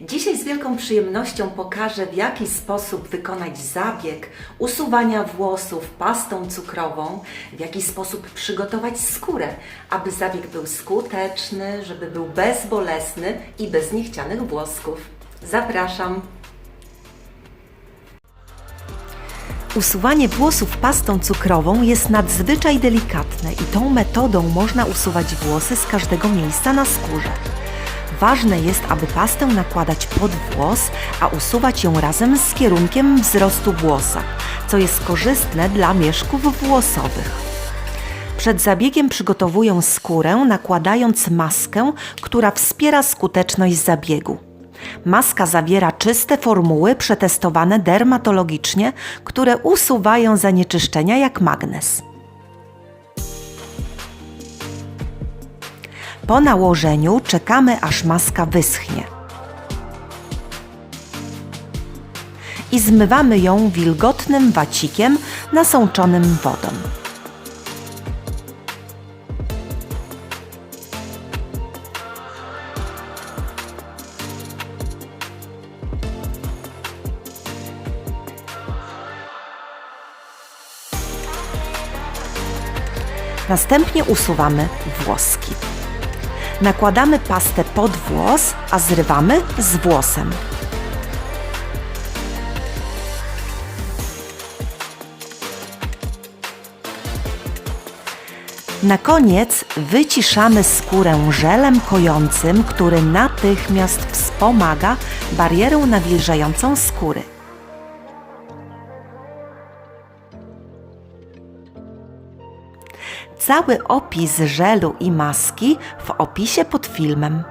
Dzisiaj z wielką przyjemnością pokażę, w jaki sposób wykonać zabieg usuwania włosów pastą cukrową, w jaki sposób przygotować skórę, aby zabieg był skuteczny, żeby był bezbolesny i bez niechcianych włosków. Zapraszam! Usuwanie włosów pastą cukrową jest nadzwyczaj delikatne i tą metodą można usuwać włosy z każdego miejsca na skórze. Ważne jest, aby pastę nakładać pod włos, a usuwać ją razem z kierunkiem wzrostu włosa, co jest korzystne dla mieszków włosowych. Przed zabiegiem przygotowuję skórę, nakładając maskę, która wspiera skuteczność zabiegu. Maska zawiera czyste formuły przetestowane dermatologicznie, które usuwają zanieczyszczenia jak magnez. Po nałożeniu czekamy aż maska wyschnie. I zmywamy ją wilgotnym wacikiem nasączonym wodą. Następnie usuwamy włoski. Nakładamy pastę pod włos, a zrywamy z włosem. Na koniec wyciszamy skórę żelem kojącym, który natychmiast wspomaga barierę nawilżającą skóry. Cały opis żelu i maski w opisie pod filmem.